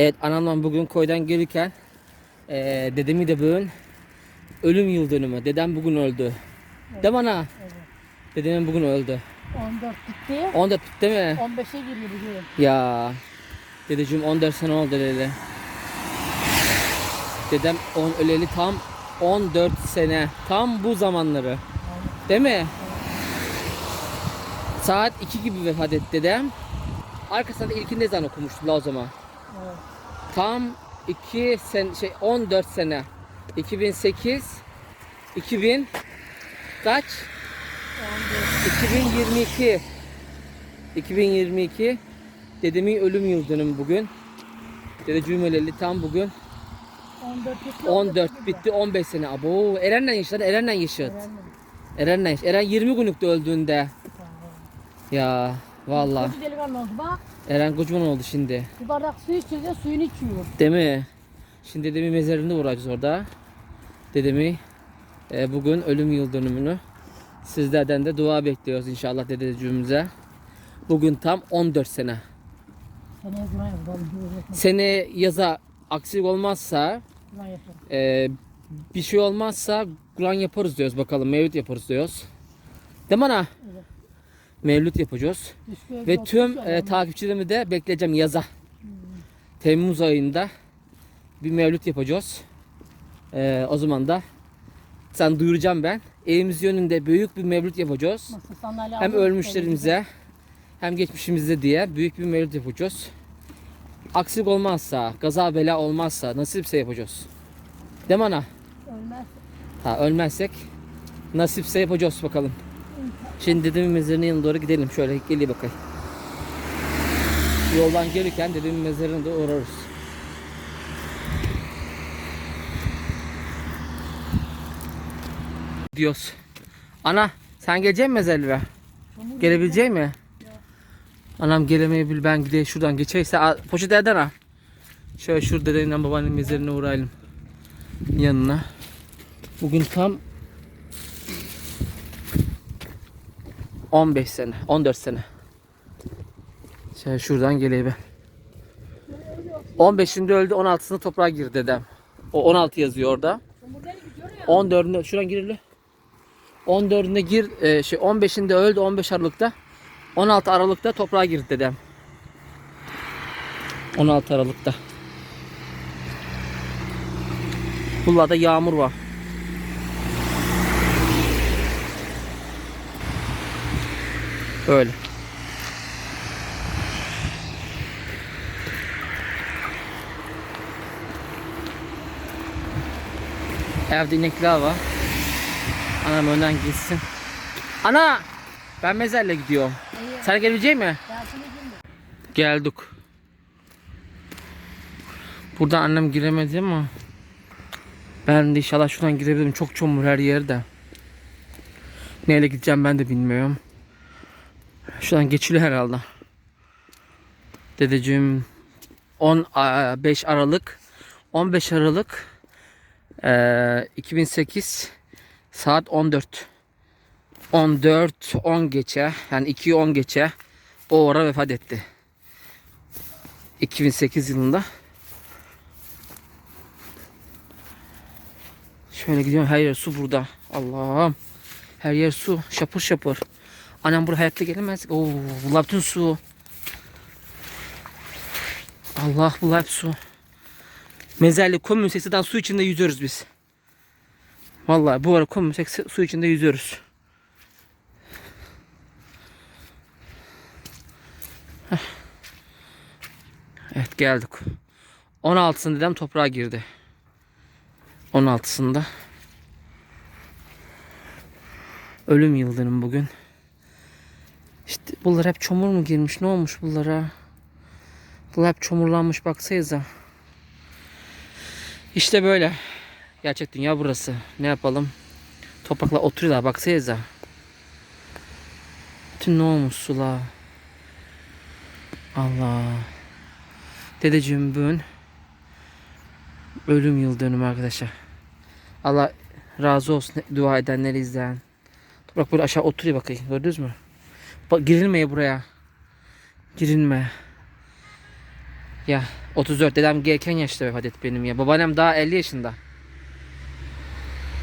Evet anamla bugün koydan gelirken eee dedemi de bugün ölüm yıl dönümü. Dedem bugün öldü. Değil mi ana? Evet. Dedemin bugün öldü. 14 bitti. 14 bitti mi? 15'e giriyor bugün. Ya dedeciğim 14 sene oldu öleli. Dedem on, öleli tam 14 sene. Tam bu zamanları. Değil mi? Saat 2 gibi vefat etti dedem. Arkasında da ilkini ne zaman okumuştu la o zaman? Evet. Tam 2 sen şey 14 sene. 2008 2000 kaç? 2022 2022 dedemin ölüm yıl dönümü bugün. Dede cümleli tam bugün 14 bitti. 14 bitti 15 sene. Abo Eren'le yaşadı Eren'le yaşadı. Eren'le yaşadı. Eren 20 günlükte öldüğünde. Ya vallahi bak. Eren kocaman oldu şimdi. Bir bardak su diye suyunu içiyor. Değil mi? Şimdi dedemin mezarında uğrayacağız orada. Dedemi e, bugün ölüm yıl dönümünü sizlerden de dua bekliyoruz inşallah dedeciğimize. Bugün tam 14 sene. Seneye yapalım. Sene yaza aksilik olmazsa e, bir şey olmazsa Kur'an yaparız diyoruz bakalım. Mevlüt yaparız diyoruz. Değil mi ana? Evet. Mevlüt yapacağız. Ve tüm e, takipçilerimi de bekleyeceğim yaza. Temmuz ayında bir mevlüt yapacağız. E, o zaman da sen duyuracağım ben. Evimiz yönünde büyük bir mevlüt yapacağız. Sandalye Hem ölmüşlerimize hem geçmişimize diye büyük bir mevlüt yapacağız. Aksilik olmazsa, gaza bela olmazsa nasipse yapacağız. Değil mi ana? Ölmez. Ha, ölmezsek nasipse yapacağız bakalım. Şimdi dedemin mezarının yanına doğru gidelim. Şöyle geleyim bakayım. Yoldan gelirken dedemin mezarına da uğrarız. Diyoruz. Ana sen gelecek misin mezarlığa? Gelebilecek mi? Anam gelemeyebilir ben gideyim şuradan geçeyse al, poşet eden ha. Şöyle şurada dedemle babaannemin mezarına uğrayalım. Yanına. Bugün tam 15 sene, 14 sene. Şöyle şuradan geleyim ben. 15'inde öldü, 16'sında toprağa girdi dedem. O 16 yazıyor orada. Çamur nereye gidiyor ya? 14'ünde şuradan girildi. 14'ünde gir e, şey 15'inde öldü 15 Aralık'ta. 16 Aralık'ta toprağa girdi dedem. 16 Aralık'ta. Buralarda yağmur var. Böyle. Evde inekler var. Anam önden gitsin. Ana! Ben mezarla gidiyorum. İyi. Sen gelecek mi? Geldik. Burada annem giremedi ama ben de inşallah şuradan girebilirim. Çok çamur her yerde. Neyle gideceğim ben de bilmiyorum. Şuradan geçiliyor herhalde. Dedeciğim 15 Aralık 15 Aralık eee, 2008 saat 14 14 10 geçe yani 2 10 geçe o ara vefat etti. 2008 yılında. Şöyle gidiyorum her yer su burada. Allah'ım. Her yer su. Şapır şapır. Annem buraya hayatta gelemez. Oo, bunlar bütün su. Allah bunlar su. Mezarlı komün seksiden su içinde yüzüyoruz biz. Vallahi bu ara komün seksi su içinde yüzüyoruz. Evet geldik. 16'sında dedem toprağa girdi. 16'sında. Ölüm yıldönüm bugün. Bunlar hep çamur mu girmiş? Ne olmuş bunlara? Bunlar hep çamurlanmış baksanıza. İşte böyle. Gerçek dünya burası. Ne yapalım? Toprakla oturuyorlar baksanıza. Bütün ne olmuş sula? Allah. Dedeciğim bugün ölüm yıl dönümü arkadaşlar. Allah razı olsun dua edenleri izleyen. Bak böyle aşağı oturuyor bakayım gördünüz mü? Girilmeye buraya. Girilme. Ya 34 dedem gereken yaşta vefat etti benim ya. Babaannem daha 50 yaşında.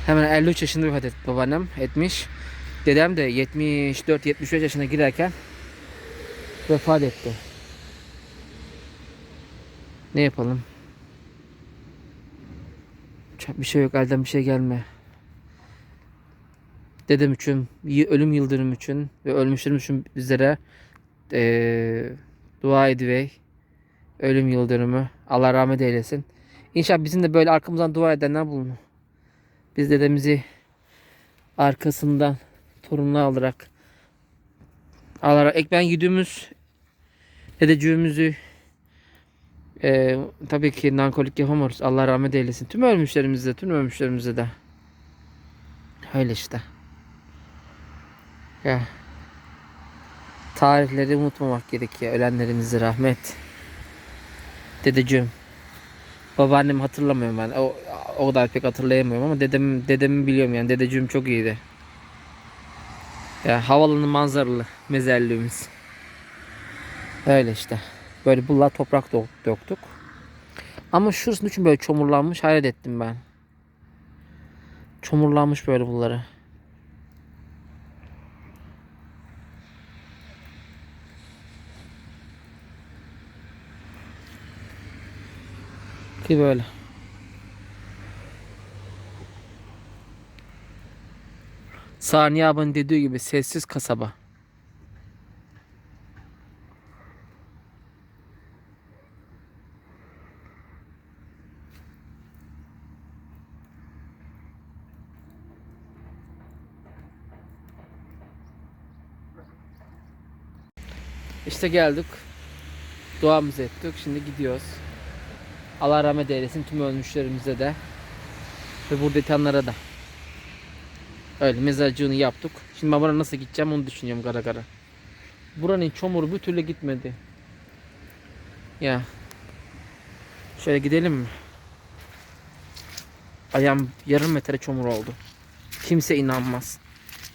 Hemen 53 yaşında vefat etti babaannem etmiş. Dedem de 74-75 yaşına girerken vefat etti. Ne yapalım? Bir şey yok elden bir şey gelme. Dedem için, ölüm yıldönüm için ve ölmüşlerim için bizlere eee dua edivey. Ölüm yıldönümü. Allah rahmet eylesin. İnşallah bizim de böyle arkamızdan dua edenler bulunur. Biz dedemizi arkasından torununa alarak alarak ekmen yediğimiz dedeciğimizi eee tabii ki nankolik yapamıyoruz. Allah rahmet eylesin. Tüm ölmüşlerimize, tüm ölmüşlerimize de. Öyle işte. Ya. Tarihleri unutmamak gerekiyor. Ölenlerimize rahmet. Dedeciğim. Babaannemi hatırlamıyorum ben. O, o kadar pek hatırlayamıyorum ama dedem dedemi biliyorum yani. Dedeciğim çok iyiydi. Ya havalanın manzaralı mezarlığımız. Öyle işte. Böyle bunlar toprak dök- döktük. Ama şurasının için böyle çomurlanmış hayret ettim ben. Çomurlanmış böyle bunları. Ki böyle. Saniye abinin dediği gibi sessiz kasaba. İşte geldik. Duamızı ettik. Şimdi gidiyoruz. Allah rahmet eylesin tüm ölmüşlerimize de. Ve burada yatanlara da. Öyle mezarcığını yaptık. Şimdi ben buraya nasıl gideceğim onu düşünüyorum kara kara. Buranın çamuru bir türlü gitmedi. Ya. Şöyle gidelim mi? Ayağım yarım metre çamur oldu. Kimse inanmaz.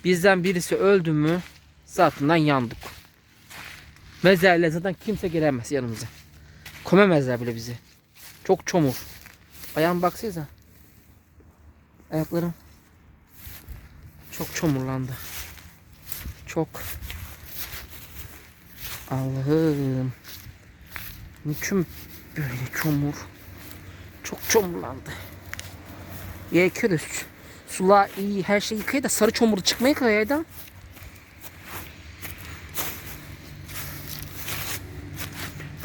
Bizden birisi öldü mü zaten yandık. Mezarlığa zaten kimse gelemez yanımıza. Komemezler bile bizi. Çok çamur. Ayağım baksanıza. Ayaklarım çok çamurlandı. Çok. Allah'ım. Niçin böyle çamur? Çok çamurlandı. Yıkıyoruz. Sular iyi her şey yıkıyor da sarı çamur çıkmaya kayaydı.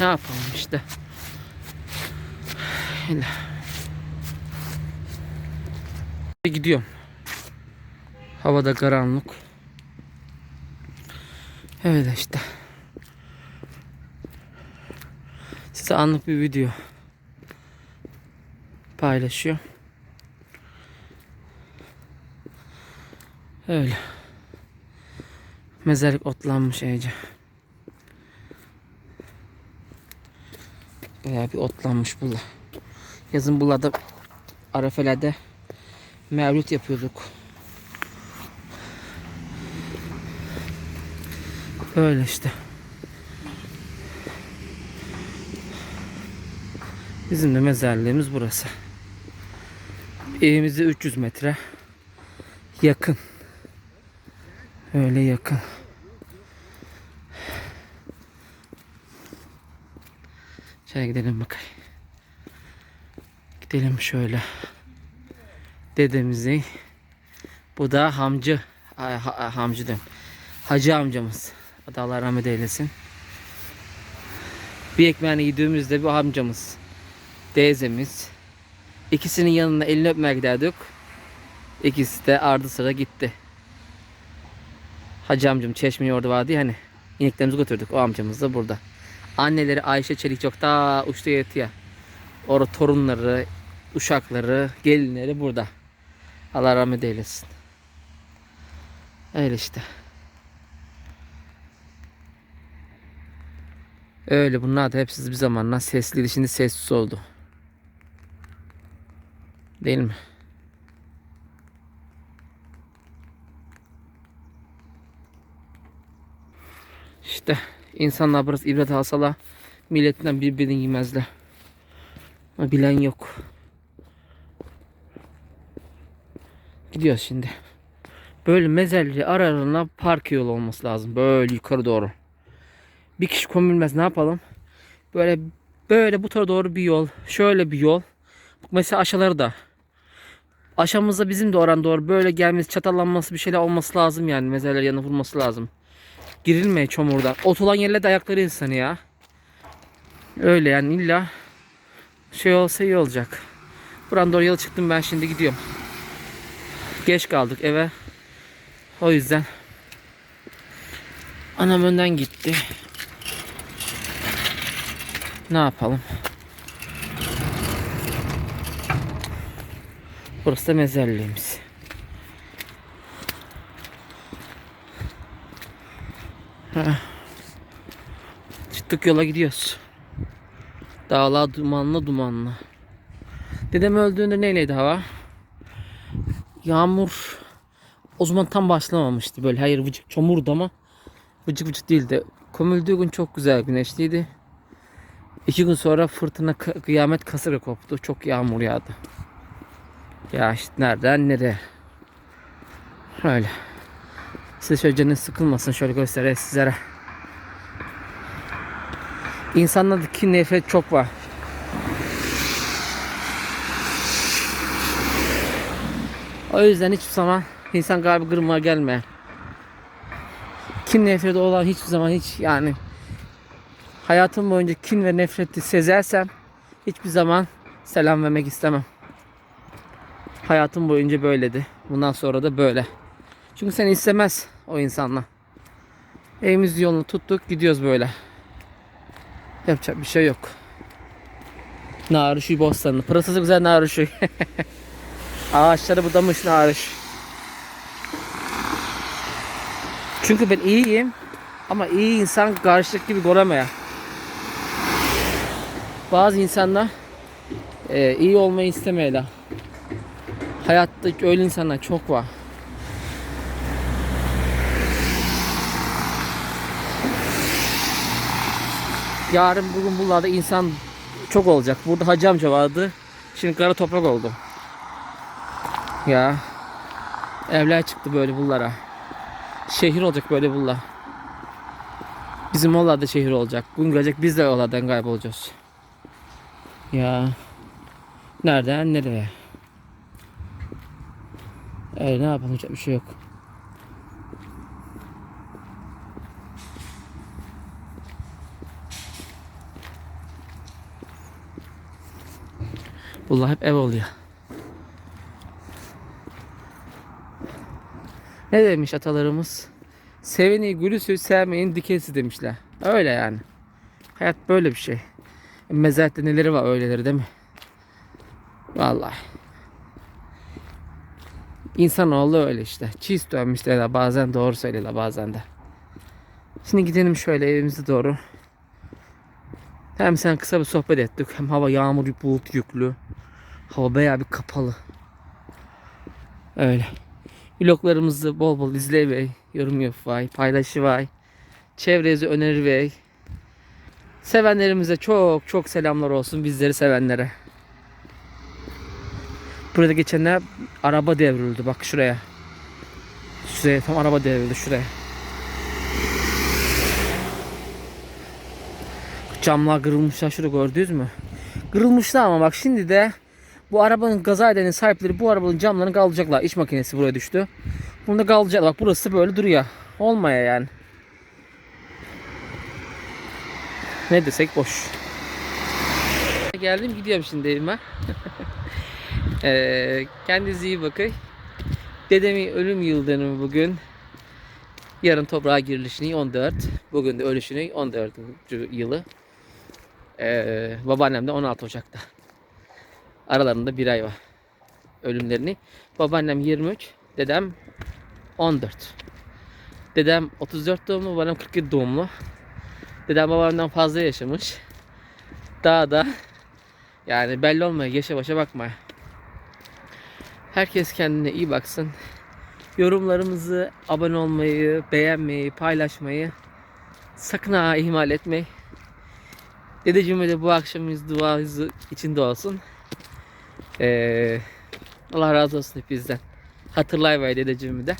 Ne yapalım işte. Öyle. Gidiyorum. Havada karanlık. Öyle işte. Size anlık bir video paylaşıyor. Öyle. Mezarlık otlanmış iyice. Bayağı bir otlanmış bula. Yazın bulada Arafelerde mevlüt yapıyorduk. Öyle işte. Bizim de mezarlığımız burası. Evimize 300 metre yakın. Öyle yakın. Şöyle gidelim bakayım. Gidelim şöyle. Dedemizi. Bu da hamcı. Ay, ha- hamcı diyorum. Hacı amcamız. Allah rahmet eylesin. Bir ekmeğini yediğimizde bu amcamız. Teyzemiz. İkisinin yanına elini öpmeye giderdik. İkisi de ardı sıra gitti. Hacı amcam çeşmeyi orada vardı ya hani. İneklerimizi götürdük. O amcamız da burada. Anneleri Ayşe Çelik çok daha uçta yatıyor. Orada torunları, uşakları, gelinleri burada. Allah rahmet eylesin. Öyle işte. Öyle bunlar da hepsi bir zamanlar sesliydi. Şimdi sessiz oldu. Değil mi? İşte insanlar burası ibret alsalar milletinden birbirini yemezler. Bilen yok. Gidiyoruz şimdi. Böyle mezarlığı aralarına park yolu olması lazım. Böyle yukarı doğru. Bir kişi komülmez ne yapalım? Böyle böyle bu tarafa doğru bir yol. Şöyle bir yol. Mesela aşağıları da. Aşağımızda bizim de oran doğru böyle gelmesi, çatallanması bir şeyler olması lazım yani. Mezarlar yanına vurması lazım. Girilmeye çamurda. Ot olan yerlerde de ayakları insanı ya. Öyle yani illa şey olsa iyi olacak. Buran doğru yola çıktım ben şimdi gidiyorum. Geç kaldık eve. O yüzden anam önden gitti. Ne yapalım? Burası da mezarlığımız. Çıktık yola gidiyoruz. Dağlar dumanlı dumanlı. Dedem öldüğünde neyleydi hava? Yağmur o zaman tam başlamamıştı böyle. Hayır vıcık çamurdu ama vıcık vıcık değildi. Kömüldüğü gün çok güzel güneşliydi. İki gün sonra fırtına kı- kıyamet kasırga koptu. Çok yağmur yağdı. Ya işte nereden nereye? Öyle. Size şöyle canınız sıkılmasın şöyle göstereyim sizlere. İnsanlardaki nefret çok var. O yüzden hiçbir zaman insan kalbi kırmaya gelme. Kin nefreti olan hiçbir zaman hiç yani hayatım boyunca kin ve nefreti sezersem hiçbir zaman selam vermek istemem. Hayatım boyunca böyledi. Bundan sonra da böyle. Çünkü seni istemez o insanla. Evimiz yolunu tuttuk gidiyoruz böyle. Yapacak bir şey yok. Naruşu bostanı. Pırasası güzel naruşu. Ağaçları budamış narış. Çünkü ben iyiyim. Ama iyi insan karşılık gibi göremiyor. Bazı insanlar e, iyi olmayı istemiyorlar. Hayatta öyle insanlar çok var. Yarın bugün buralarda insan çok olacak. Burada hacı amca vardı. Şimdi kara toprak oldu. Ya. Evler çıktı böyle bunlara. Şehir olacak böyle bunlar. Bizim oralarda şehir olacak. Bugün gelecek biz de oralardan kaybolacağız. Ya. Nereden nereye? Öyle ne yapalım bir şey yok. Bunlar hep ev oluyor. Ne demiş atalarımız? Seveni gülüsü sevmeyin dikesi demişler. Öyle yani. Hayat böyle bir şey. Mezarette neleri var öyleleri değil mi? Vallahi. İnsanoğlu öyle işte. Çiz dönmüşler bazen doğru söylüyorlar bazen de. Şimdi gidelim şöyle evimize doğru. Hem sen kısa bir sohbet ettik. Hem hava yağmur bulut yüklü. Hava bayağı bir kapalı. Öyle. Vloglarımızı bol bol izle ve yorum yap vay, paylaşı vay. Çevrenize öneri ve sevenlerimize çok çok selamlar olsun bizleri sevenlere. Burada geçenler araba devrildi bak şuraya. Şuraya tam araba devrildi şuraya. Camlar kırılmışlar şurada gördünüz mü? Kırılmışlar ama bak şimdi de bu arabanın gaza edenin sahipleri bu arabanın camlarını kaldıracaklar. İç makinesi buraya düştü. Bunu da kaldıracaklar. Bak burası böyle duruyor. Olmaya yani. Ne desek boş. Geldim gidiyorum şimdi evime. Ee, kendinize iyi bakın. Dedemin ölüm yıl dönümü bugün. Yarın toprağa girilişini 14. Bugün de ölüşünü 14. yılı. Ee, babaannem de 16 Ocak'ta. Aralarında bir ay var. Ölümlerini. Babaannem 23, dedem 14. Dedem 34 doğumlu, babaannem 47 doğumlu. Dedem babamdan fazla yaşamış. Daha da yani belli olmuyor. Yaşa başa bakma. Herkes kendine iyi baksın. Yorumlarımızı, abone olmayı, beğenmeyi, paylaşmayı sakın ha ihmal etmeyin. Dedeciğime de bu akşamımız duanızı içinde olsun. Ee, Allah razı olsun hepinizden. Hatırlayın dedeciğimi de.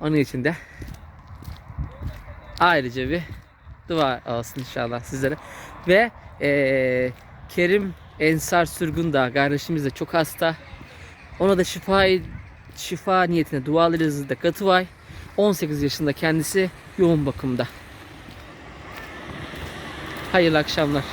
Onun için de ayrıca bir dua olsun inşallah sizlere. Ve ee, Kerim Ensar Sürgün da kardeşimiz de çok hasta. Ona da şifa şifa niyetine dualarınızı da katıvay. 18 yaşında kendisi yoğun bakımda. Hayırlı akşamlar.